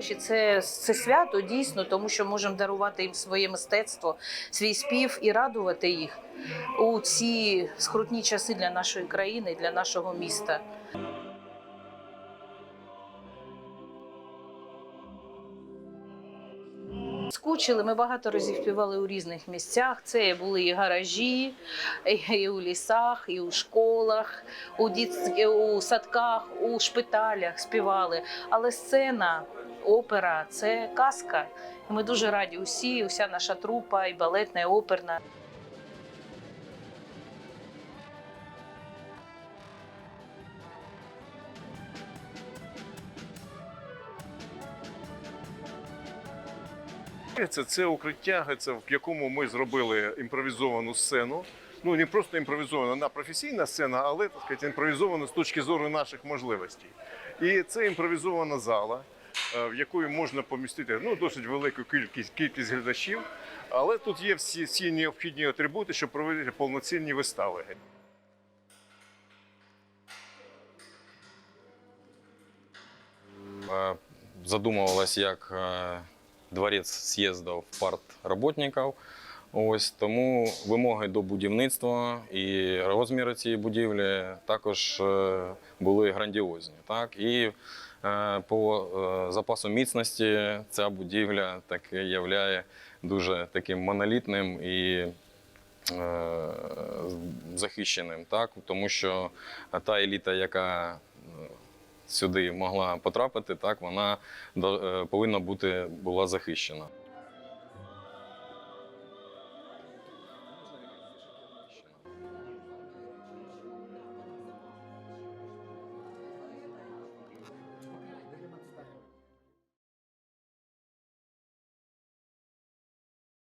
Святоші це, це свято дійсно, тому що можемо дарувати їм своє мистецтво, свій спів і радувати їх у ці скрутні часи для нашої країни, для нашого міста. Скучили, ми багато разів співали у різних місцях. Це були і гаражі, і у лісах, і у школах, у, дітськ... у садках, у шпиталях співали. Але сцена, опера це казка. І ми дуже раді усі, уся наша трупа, і балетна, і оперна. Це, це укриття, це в якому ми зробили імпровізовану сцену. Ну не просто імпровізована на професійна сцена, але так сказати, імпровізована з точки зору наших можливостей. І це імпровізована зала, в якої можна помістити ну, досить велику кількість, кількість глядачів. Але тут є всі, всі необхідні атрибути, щоб проводити повноцінні вистави. Е, задумувалось як з'їздив дворець парт партработників. Ось тому вимоги до будівництва і розміри цієї будівлі також е, були грандіозні. Так? І е, по е, запасу міцності ця будівля таки являє дуже таким монолітним і захищеним, так? тому що та еліта, яка сюди могла потрапити, так вона повинна бути була захищена.